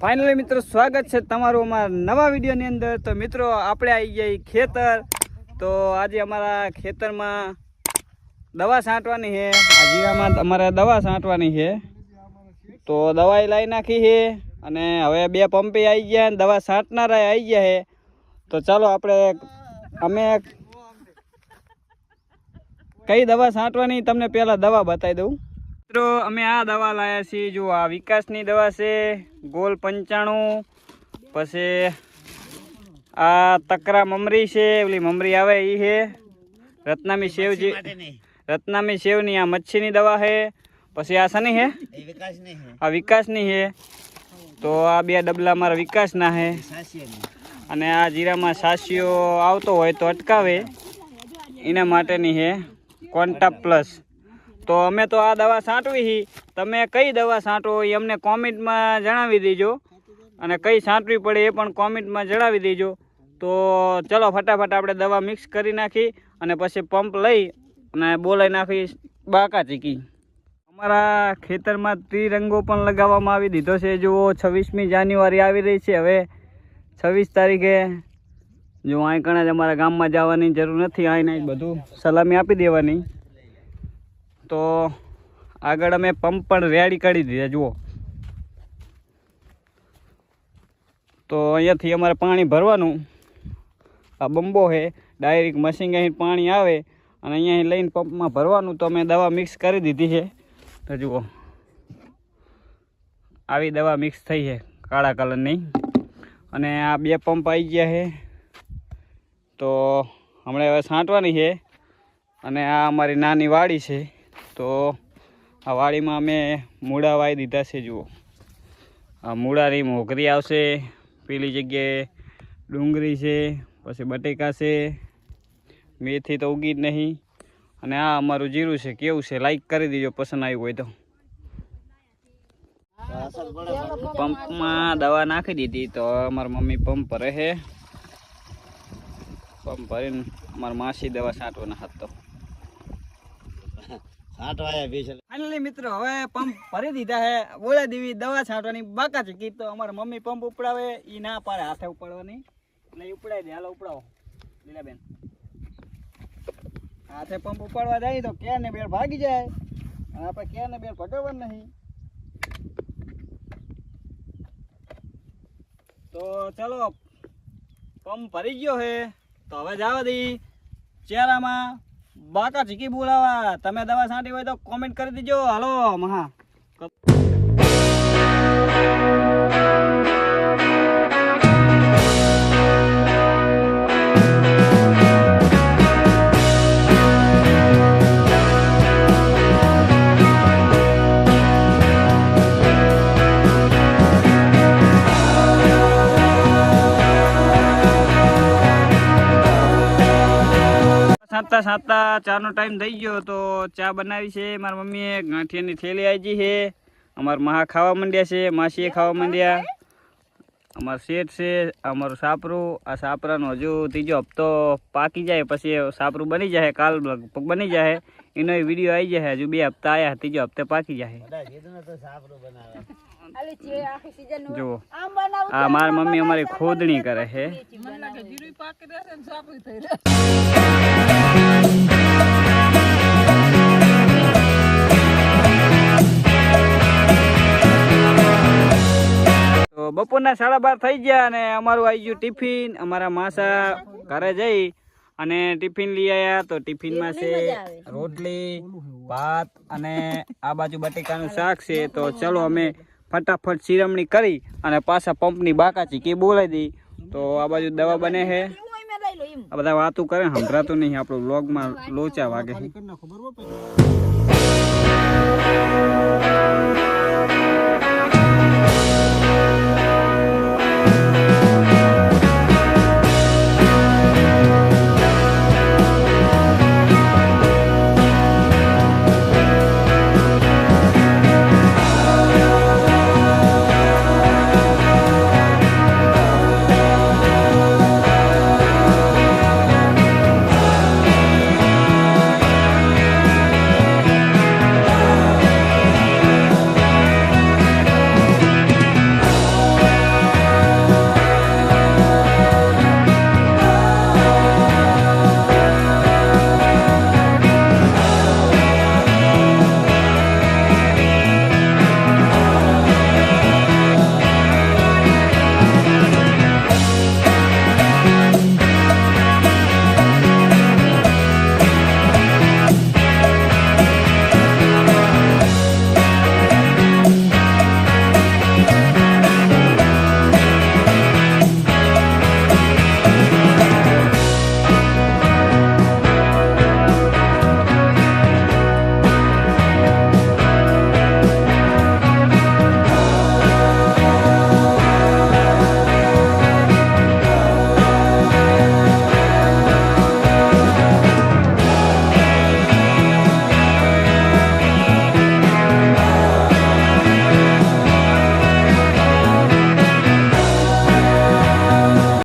Finally મિત્રો, સ્વાગત છે તમારું અમારા નવા વિડીયોની અંદર. તો મિત્રો, આપણે આવી ગયા ખેતર. તો આજે અમારા ખેતરમાં દવા છાંટવાની છે. આ જીરામાં અમારે દવા છાંટવાની છે. તો દવાઈ લાવી નાખી છે અને હવે બે પંપે આવી ગયા અને દવા છાંટનારા આવી ગયા છે. તો ચાલો આપણે અમે કઈ દવા છાંટવાની? તમને પહેલાં દવા બતાવી દઉં. મિત્રો અમે આ દવા લાયા છીએ. જો આ વિકાસની દવા છે ગોલ પંચાણું પછી આ તકરા મમરી છે ઓલી મમરી આવે એ છે રત્નામી સેવજી રત્નામી સેવની આ મચ્છીની દવા છે પછી આ શની છે આ વિકાસની છે તો આ બે ડબલા મારા વિકાસના છે અને આ જીરામાં સાસીઓ આવતો હોય તો અટકાવે. એના માટેની છે કોન્ટા પ્લસ. તો અમે તો આ દવા છાંટવી હી. તમે કઈ દવા છાંટો એ અમને કોમેન્ટમાં જણાવી દેજો. અને કઈ છાંટવી પડે એ પણ કોમેન્ટમાં જણાવી દેજો. તો ચલો ફટાફટ આપણે દવા મિક્સ કરી નાખી અને પછી પંપ લઈ અને બોલાઈ નાખી બાકા ચીકી અમારા ખેતરમાં ત્રિરંગો પણ લગાવવામાં આવી દીધો છે. જુઓ, છવ્વીસમી જાન્યુઆરી આવી રહી છે. હવે છવ્વીસ તારીખે જો અહીં કણે જ અમારા ગામમાં જવાની જરૂર નથી અહીં બધું સલામી આપી દેવાની. તો આગળ અમે પંપ પણ રેડી કાઢી દીધા, જુઓ. તો અહીંયાથી અમારે પાણી ભરવાનું. આ બંબો છે ડાયરેક્ટ મશીન અહીં પાણી આવે અને અહીંયા લઈને પંપમાં ભરવાનું તો અમે દવા મિક્સ કરી દીધી છે. તો જુઓ. આવી દવા મિક્સ થઈ છે, કાળા કલરની અને આ બે પંપ આવી ગયા છે. તો હમણાં હવે છાંટવાની છે. અને આ અમારી નાની વાડી છે. તો આ વાડીમાં અમે મૂળા વાવી દીધા છે, જુઓ. આ મૂળાની મોગરી આવશે, પેલી જગ્યાએ ડુંગળી છે, પછી બટેકા છે, મેથી તો ઉગી જ નહીં. અને આ અમારું જીરું છે, કેવું છે લાઈક કરી દેજો, પસંદ આવ્યું હોય તો. પંપમાં દવા નાખી દીધી, તો અમારી મમ્મી પંપ ભરે છે પંપ ભરીને મારા માસી દવા છાંટવાના હતા ફાઇનલી મિત્રો, હવે પંપ ભરી દીધા હે બોલા દેવી દવા છાંટવાની બાકા છે. કીધું તો અમારા મમ્મી પંપ ઉપડાવે એ ના પાડે હાથે ઉપાડવાની. એટલે ઉપડાવી દે. હાલો, ઉપડાવો. લીલાબેન. હાથે પંપ ઉપાડવા જાય તો કે ને બેર ભાગી જાય. અને આપણે કે ને બેર ભગાવવાનું નહીં. તો ચલો પંપ ભરી ગયો હે તો હવે જવા દઈ. ચહેરામાં બાકા ચીકી બોલાવા. તમે દવા છાંટી હોય તો કોમેન્ટ કરી દેજો. હાલો મહા. સાતતા સાતતા ચાનો ટાઈમ થઈ ગયો તો ચા બનાવી છે. મારા મમ્મીએ ગાંઠિયાની થેલી આવી છે. અમારા મહા ખાવા માંડ્યા છે, માસીએ ખાવા માંડ્યા. અમારું શેઠ છે, અમારું સાપરું, આ સાપરાનો હજુ ત્રીજો હપ્તો પાકી જાય, પછી સાપરું બની જાય કાલ લગભગ બની જાય એનો વીડિયો આવી જાય હજુ બે હપ્તા આવ્યા ત્રીજો હપ્તે પાકી જાય જુઓ. આ મારી મમ્મી અમારી ખોદણી કરે છે. તો બપોરના સાડા બાર થઈ ગયા અને અમારું આવી ગયું ટિફિન. અમારા માસા ઘરે જઈ અને ટિફિન લઈ આવ્યા તો ટિફિનમાં છે રોટલી ભાત અને આ બાજુ બટેકાનું શાક છે. તો ચલો અમે ફટાફટ શિરમણી કરી અને પાછા પંપની બાકાચી કે બોલાવી દઈ. તો આ બાજુ દવા બને છે. આ બધા વાતું કરે સંભળાતું નહીં. આપણું લોગમાં લોચા વાગે છે.